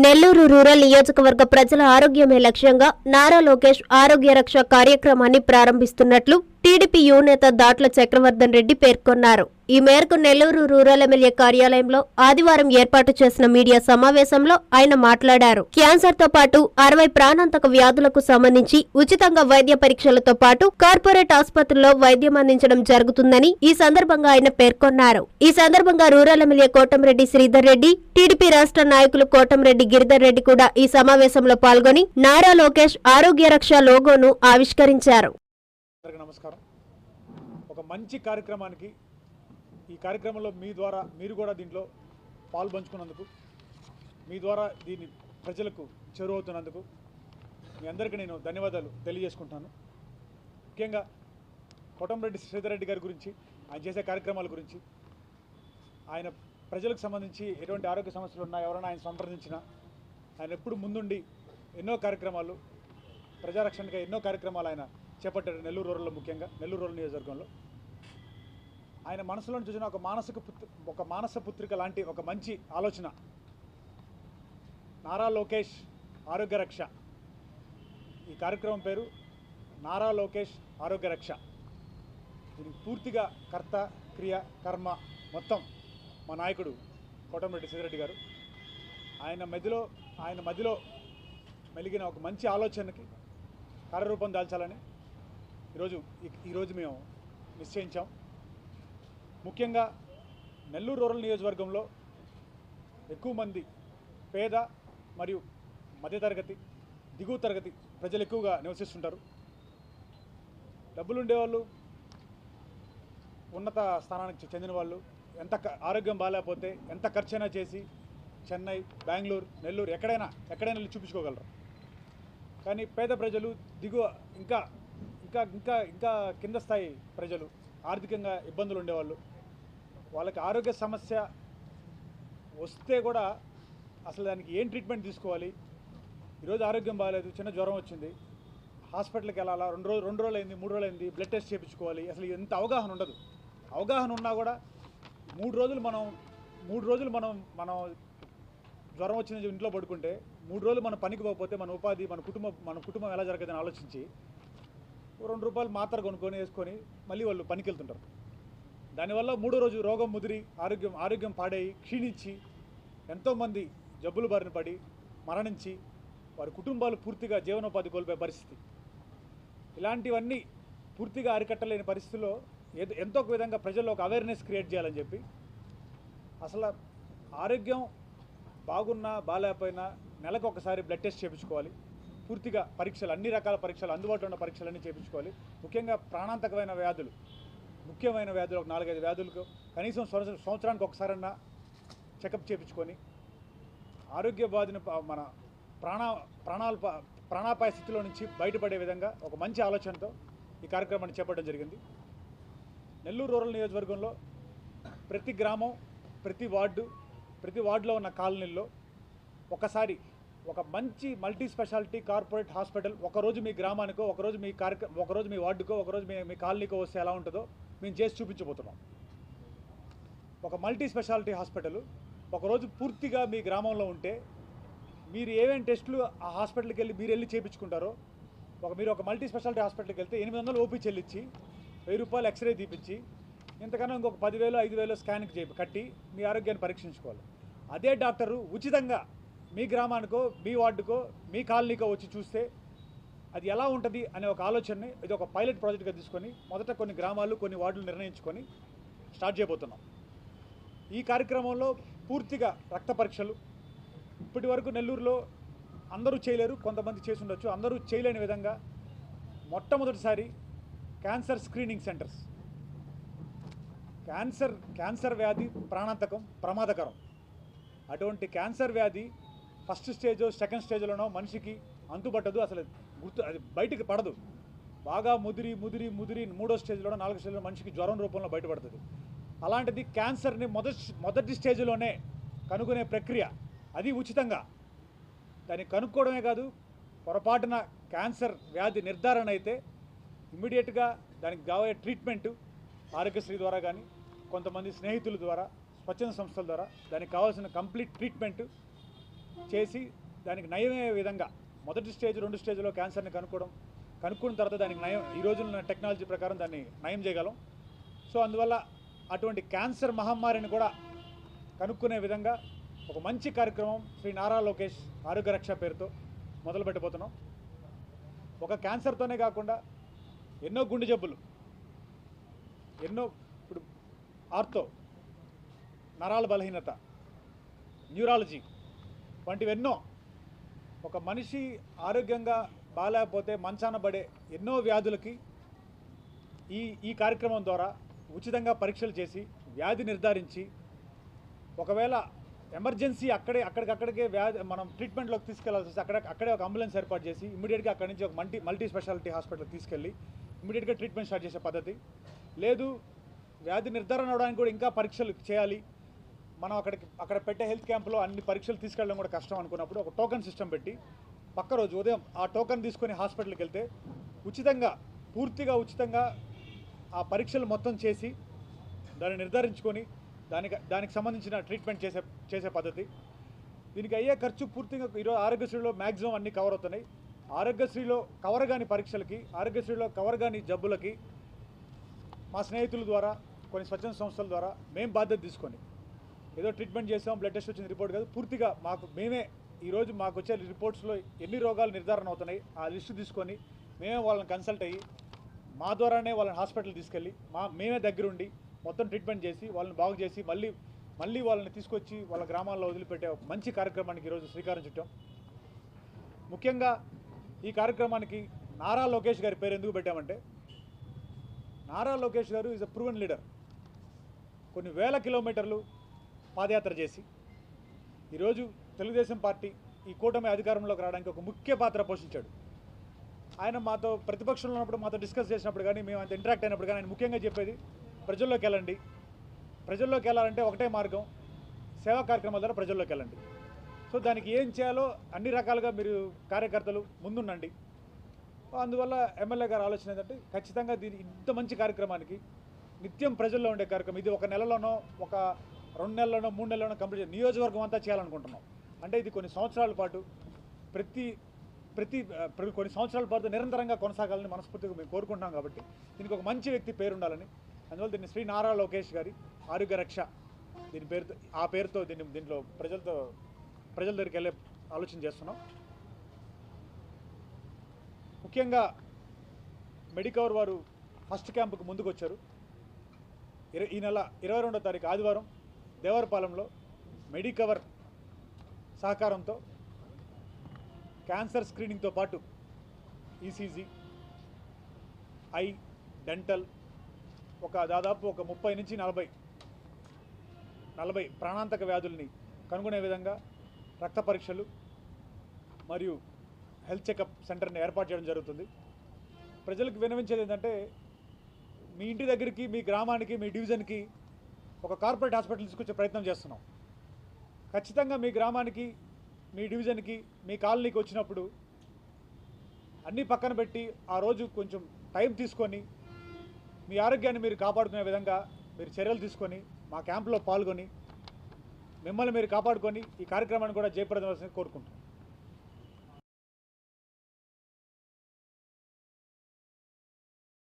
Nellore rural నియోజకవర్గ ప్రజల ఆరోగ్యమే లక్ష్యంగా నారా లోకేష్ ఆరోగ్య రక్ష కార్యక్రమాన్ని ప్రారంభిస్తున్నట్లు టీడీపీ యువనేత దాట్ల చక్రవర్ధన్ రెడ్డి పేర్కొన్నారు. ఈ మేరకు నెల్లూరు రూరల్ ఎమ్మెల్యే కార్యాలయంలో ఆదివారం ఏర్పాటు చేసిన మీడియా సమావేశంలో ఆయన మాట్లాడారు. క్యాన్సర్తో పాటు అరవై ప్రాణాంతక వ్యాధులకు సంబంధించి ఉచితంగా వైద్య పరీక్షలతో పాటు కార్పొరేట్ ఆసుపత్రుల్లో వైద్యం అందించడం జరుగుతుందని ఈ సందర్భంగా ఆయన పేర్కొన్నారు. ఈ సందర్భంగా rural MLA Kotamreddy Sridhar Reddy TDP రాష్ట్ర నాయకులు కోటంరెడ్డి గిరిధర్ రెడ్డి కూడా ఈ సమావేశంలో పాల్గొని నారా లోకేష్ ఆరోగ్య రక్ష లోగోను ఆవిష్కరించారు. అందరికీ నమస్కారం. ఒక మంచి కార్యక్రమానికి ఈ కార్యక్రమంలో మీ ద్వారా మీరు కూడా దీంట్లో పాల్పంచుకున్నందుకు మీ ద్వారా దీన్ని ప్రజలకు చేరువవుతున్నందుకు మీ అందరికీ నేను ధన్యవాదాలు తెలియజేసుకుంటాను. ముఖ్యంగా కోటంరెడ్డి శ్రీధర్ రెడ్డి గారి గురించి ఆయన చేసే కార్యక్రమాల గురించి ఆయన ప్రజలకు సంబంధించి ఎటువంటి ఆరోగ్య సమస్యలు ఉన్నా ఎవరైనా ఆయన సంప్రదించినా ఆయన ఎప్పుడు ముందుండి ఎన్నో కార్యక్రమాలు ప్రజారక్షణగా ఎన్నో కార్యక్రమాలు ఆయన చేపట్టారు నెల్లూరు రూరల్లో ముఖ్యంగా నెల్లూరు రూరల్ నియోజకవర్గంలో. ఆయన మనసులో చూసిన ఒక మానసిక ఒక మానస పుత్రిక లాంటి ఒక మంచి ఆలోచన. నారా లోకేష్ ఆరోగ్య రక్ష. ఈ కార్యక్రమం పేరు నారా లోకేష్ ఆరోగ్య రక్ష. దీనికి పూర్తిగా కర్త క్రియ కర్మ మొత్తం మా నాయకుడు కోటమిరెడ్డి సిద్ధిరెడ్డి గారు. ఆయన మధ్యలో ఆయన మధ్యలో మెలిగిన ఒక మంచి ఆలోచనకి కార్యరూపం దాల్చాలని ఈరోజు ఈ- ఈరోజు మేము నిశ్చయించాం. ముఖ్యంగా నెల్లూరు రూరల్ నియోజకవర్గంలో ఎక్కువ మంది పేద మరియు మధ్యతరగతి దిగువ తరగతి ప్రజలు ఎక్కువగా నివసిస్తుంటారు. డబ్బులు ఉండేవాళ్ళు ఉన్నత స్థానానికి చెందిన వాళ్ళు ఎంత ఆరోగ్యం బాగాలేకపోతే ఎంత ఖర్చైనా చేసి చెన్నై బెంగళూరు నెల్లూరు ఎక్కడైనా ఎక్కడైనా వెళ్ళి చూపించుకోగలరు. కానీ పేద ప్రజలు దిగువ ఇంకా ఇంకా ఇంకా ఇంకా కింద స్థాయి ప్రజలు ఆర్థికంగా ఇబ్బందులు ఉండేవాళ్ళు. వాళ్ళకి ఆరోగ్య సమస్య వస్తే కూడా అసలు దానికి ఏం ట్రీట్మెంట్ తీసుకోవాలి? ఈరోజు ఆరోగ్యం బాగాలేదు చిన్న జ్వరం వచ్చింది. హాస్పిటల్కి వెళ్ళాలా? రెండు రోజులు రెండు రోజులు అయింది మూడు రోజులు అయింది బ్లడ్ టెస్ట్ చేయించుకోవాలి. అసలు ఎంత అవగాహన ఉండదు. అవగాహన ఉన్నా కూడా మూడు రోజులు మనం మూడు రోజులు మనం మనం జ్వరం వచ్చిన ఇంట్లో పడుకుంటే మూడు రోజులు మనం పనికి పోకపోతే మన ఉపాధి మన కుటుంబం మన కుటుంబం ఎలా జరగదని ఆలోచించి రెండు రూపాయలు మాత్ర కొనుక్కొని వేసుకొని మళ్ళీ వాళ్ళు పనికి వెళ్తుంటారు దానివల్ల మూడో రోజు రోగం ముదిరి ఆరోగ్యం ఆరోగ్యం పాడై క్షీణించి ఎంతోమంది జబ్బులు బారిన పడి మరణించి వారి కుటుంబాలు పూర్తిగా జీవనోపాధి కోల్పోయే పరిస్థితి. ఇలాంటివన్నీ పూర్తిగా అరికట్టలేని పరిస్థితుల్లో ఏదో ఎంతో ఒక విధంగా ప్రజల్లో ఒక అవేర్నెస్ క్రియేట్ చేయాలని చెప్పి అసలు ఆరోగ్యం బాగున్నా బాగాలేకపోయినా నెలకు ఒకసారి బ్లడ్ టెస్ట్ చేయించుకోవాలి పూర్తిగా పరీక్షలు అన్ని రకాల పరీక్షలు అందుబాటులో ఉన్న పరీక్షలన్నీ చేయించుకోవాలి ముఖ్యంగా ప్రాణాంతకమైన వ్యాధులు. ముఖ్యమైన వ్యాధులు ఒక నాలుగైదు వ్యాధులకు కనీసం సంవత్సరం సంవత్సరానికి ఒకసారన్నా చెకప్ చేయించుకొని ఆరోగ్య బాధిన మన ప్రాణ ప్రాణాలు ప్రాణాపాయ స్థితిలో నుంచి బయటపడే విధంగా ఒక మంచి ఆలోచనతో ఈ కార్యక్రమాన్ని చేపట్టడం జరిగింది. నెల్లూరు రూరల్ నియోజకవర్గంలో ప్రతి గ్రామం ప్రతి వార్డు ప్రతి వార్డులో ఉన్న కాలనీల్లో ఒకసారి ఒక మంచి మల్టీ స్పెషాలిటీ కార్పొరేట్ హాస్పిటల్ ఒకరోజు మీ గ్రామానికో ఒకరోజు మీ కార్యక్రమం ఒకరోజు మీ వార్డుకో ఒకరోజు మీ మీ కాలనీకో వస్తే ఎలా ఉంటుందో మేము చేసి చూపించబోతున్నాం. ఒక మల్టీ స్పెషాలిటీ హాస్పిటల్ ఒకరోజు పూర్తిగా మీ గ్రామంలో ఉంటే మీరు ఏమేమి టెస్టులు ఆ హాస్పిటల్కి వెళ్ళి మీరు వెళ్ళి చేయించుకుంటారో ఒక మీరు ఒక మల్టీ స్పెషాలిటీ హాస్పిటల్కి వెళ్తే ఎనిమిది వందలు ఓపీ చెల్లించి వెయ్యి రూపాయలు ఎక్స్రే తీపిచ్చి ఇంతకన్నా ఇంకొక పదివేలు ఐదు వేలు స్కాన్కి చేపి కట్టి మీ ఆరోగ్యాన్ని పరీక్షించుకోవాలి. అదే డాక్టరు ఉచితంగా మీ గ్రామానికో మీ వార్డుకో మీ కాలనీకో వచ్చి చూస్తే అది ఎలా ఉంటుంది అనే ఒక ఆలోచనని ఇది ఒక పైలట్ ప్రాజెక్ట్గా తీసుకొని మొదట కొన్ని గ్రామాలు కొన్ని వార్డులు నిర్ణయించుకొని స్టార్ట్ చేయబోతున్నాం. ఈ కార్యక్రమంలో పూర్తిగా రక్త పరీక్షలు. ఇప్పటి వరకు నెల్లూరులో అందరూ చేయలేరు కొంతమంది చేసి ఉండొచ్చు. అందరూ చేయలేని విధంగా మొట్టమొదటిసారి cancer screening centres cancer cancer వ్యాధి ప్రాణాంతకం ప్రమాదకరం. అటువంటి క్యాన్సర్ వ్యాధి ఫస్ట్ స్టేజ్ సెకండ్ స్టేజ్లోనో మనిషికి అంతుపట్టదు అసలు గుర్తు అది బయటికి పడదు. బాగా ముదిరి ముదిరి ముదిరి మూడో స్టేజ్లోనో నాలుగో స్టేజ్లో మనిషికి జ్వరం రూపంలో బయటపడుతుంది. అలాంటిది క్యాన్సర్ని మొదటి మొదటి స్టేజ్లోనే కనుగొనే ప్రక్రియ. అది ఉచితంగా. దాన్ని కనుక్కోవడమే కాదు పొరపాటున క్యాన్సర్ వ్యాధి నిర్ధారణ అయితే ఇమ్మీడియట్గా దానికి కావే ట్రీట్మెంట్ ఆరోగ్యశ్రీ ద్వారా కానీ కొంతమంది స్నేహితుల ద్వారా స్వచ్ఛంద సంస్థల ద్వారా దానికి కావాల్సిన కంప్లీట్ ట్రీట్మెంట్ చేసి దానికి నయమయ్యే విధంగా మొదటి స్టేజ్ రెండు స్టేజ్లో క్యాన్సర్ని కనుక్కోవడం కనుక్కున్న తర్వాత దానికి నయం ఈ రోజున టెక్నాలజీ ప్రకారం దాన్ని నయం చేయగలం. సో అందువల్ల అటువంటి క్యాన్సర్ మహమ్మారిని కూడా కనుక్కునే విధంగా ఒక మంచి కార్యక్రమం శ్రీ నారా లోకేష్ ఆరోగ్య రక్ష పేరుతో మొదలు పెట్టబోతున్నాం ఒక క్యాన్సర్తోనే కాకుండా ఎన్నో గుండె జబ్బులు ఎన్నో ఇప్పుడు ఆర్తో నరాల బలహీనత న్యూరాలజీ వంటివెన్నో ఒక మనిషి ఆరోగ్యంగా బాగాలేకపోతే మంచాన పడే ఎన్నో వ్యాధులకి ఈ ఈ కార్యక్రమం ద్వారా ఉచితంగా పరీక్షలు చేసి వ్యాధి నిర్ధారించి ఒకవేళ ఎమర్జెన్సీ అక్కడే అక్కడికక్కడికే వ్యాధి మనం ట్రీట్మెంట్లోకి తీసుకెళ్ళాల్సి వస్తే అక్కడ అక్కడే ఒక అంబులెన్స్ ఏర్పాటు చేసి ఇమీడియట్గా అక్కడి నుంచి ఒక మల్టీ మల్టీ స్పెషాలిటీ హాస్పిటల్కి తీసుకెళ్ళి ఇమీడియట్గా ట్రీట్మెంట్ స్టార్ట్ చేసే పద్ధతి. లేదు వ్యాధి నిర్ధారణ అవడానికి కూడా ఇంకా పరీక్షలు చేయాలి. మనం అక్కడికి అక్కడ పెట్టే హెల్త్ క్యాంప్లో అన్ని పరీక్షలు తీసుకెళ్ళడం కూడా కష్టం అనుకున్నప్పుడు ఒక టోకన్ సిస్టమ్ పెట్టి పక్క రోజు ఉదయం ఆ టోకన్ తీసుకొని హాస్పిటల్కి వెళ్తే ఉచితంగా పూర్తిగా ఉచితంగా ఆ పరీక్షలు మొత్తం చేసి దాన్ని నిర్ధారించుకొని దానికి దానికి సంబంధించిన ట్రీట్మెంట్ చేసే చేసే పద్ధతి. దీనికి అయ్యే ఖర్చు పూర్తిగా ఈరోజు ఆరోగ్యశ్రీలో మ్యాక్సిమం అన్ని కవర్ అవుతున్నాయి. ఆరోగ్యశ్రీలో కవర్ కాని పరీక్షలకి ఆరోగ్యశ్రీలో కవర్ కాని జబ్బులకి మా స్నేహితుల ద్వారా కొన్ని స్వచ్ఛంద సంస్థల ద్వారా మేము బాధ్యత తీసుకొని ఏదో ట్రీట్మెంట్ చేసాం బ్లడ్ టెస్ట్ వచ్చిన రిపోర్ట్ కాదు. పూర్తిగా మాకు మేమే ఈరోజు మాకు వచ్చే రిపోర్ట్స్లో ఎన్ని రోగాలు నిర్ధారణ అవుతున్నాయి ఆ లిస్టు తీసుకొని మేమే వాళ్ళని కన్సల్ట్ అయ్యి మా ద్వారానే వాళ్ళని హాస్పిటల్ తీసుకెళ్ళి మా మేమే దగ్గరుండి మొత్తం ట్రీట్మెంట్ చేసి వాళ్ళని బాగు చేసి మళ్ళీ మళ్ళీ వాళ్ళని తీసుకొచ్చి వాళ్ళ గ్రామాల్లో వదిలిపెట్టే మంచి కార్యక్రమానికి ఈరోజు శ్రీకారం చుట్టాం. ముఖ్యంగా ఈ కార్యక్రమానికి నారా లోకేష్ గారి పేరు ఎందుకు పెట్టామంటే నారా లోకేష్ గారు ఈజ్ అ ప్రూవెన్ లీడర్ కొన్ని వేల కిలోమీటర్లు పాదయాత్ర చేసి ఈరోజు తెలుగుదేశం పార్టీ ఈ కూటమి అధికారంలోకి రావడానికి ఒక ముఖ్య పాత్ర పోషించాడు. ఆయన మాతో ప్రతిపక్షంలో ఉన్నప్పుడు మాతో డిస్కస్ చేసినప్పుడు కానీ మేము అంత ఇంటరాక్ట్ అయినప్పుడు కానీ ఆయన ముఖ్యంగా చెప్పేది ప్రజల్లోకి వెళ్ళండి. ప్రజల్లోకి వెళ్ళాలంటే ఒకటే మార్గం సేవా కార్యక్రమాల ద్వారా ప్రజల్లోకి వెళ్ళండి. సో దానికి ఏం చేయాలో అన్ని రకాలుగా మీరు కార్యకర్తలు ముందుండండి. అందువల్ల ఎమ్మెల్యే గారు ఆలోచన ఏంటంటే ఖచ్చితంగా దీని ఇంత మంచి కార్యక్రమానికి నిత్యం ప్రజల్లో ఉండే కార్యక్రమం ఇది ఒక నెలలోనో ఒక రెండు నెలలోనో మూడు నెలలోనో కంప్లీట్ నియోజకవర్గం అంతా చేయాలనుకుంటున్నాం. అంటే ఇది కొన్ని సంవత్సరాల పాటు ప్రతి ప్రతి కొన్ని సంవత్సరాల పాటు నిరంతరంగా కొనసాగాలని మనస్ఫూర్తిగా మేము కోరుకుంటున్నాం కాబట్టి దీనికి ఒక మంచి వ్యక్తి పేరు ఉండాలని అందువల్ల దీన్ని శ్రీ నారా లోకేష్ గారి ఆరోగ్య రక్ష దీని పేరుతో ఆ పేరుతో దీన్ని దీంట్లో ప్రజలతో ప్రజల దగ్గరికి వెళ్ళే ఆలోచన చేస్తున్నాం. ముఖ్యంగా మెడికవర్ వారు ఫస్ట్ క్యాంపుకు ముందుకు వచ్చారు ఈ నెల ఇరవై రెండో తారీఖు ఆదివారం దేవరపాలెంలో మెడికవర్ సహకారంతో క్యాన్సర్ స్క్రీనింగ్తో పాటు ఈసీజీ ఐ డెంటల్ ఒక దాదాపు ఒక ముప్పై నుంచి నలభై నలభై ప్రాణాంతక వ్యాధుల్ని కనుగొనే విధంగా రక్త పరీక్షలు మరియు హెల్త్ చెకప్ సెంటర్ని ఏర్పాటు చేయడం జరుగుతుంది. ప్రజలకు వినవించేది ఏంటంటే మీ ఇంటి దగ్గరికి మీ గ్రామానికి మీ డివిజన్కి ఒక కార్పొరేట్ హాస్పిటల్ తీసుకొచ్చే ప్రయత్నం చేస్తున్నాం. ఖచ్చితంగా మీ గ్రామానికి మీ డివిజన్కి మీ కాలనీకి వచ్చినప్పుడు అన్నీ పక్కన పెట్టి ఆ రోజు కొంచెం టైం తీసుకొని మీ ఆరోగ్యాన్ని మీరు కాపాడుకునే విధంగా మీరు చర్యలు తీసుకొని మా క్యాంపులో పాల్గొని మిమ్మల్ని మీరు కాపాడుకొని ఈ కార్యక్రమాన్ని కూడా జయప్రదం కోరుకుంటున్నాం.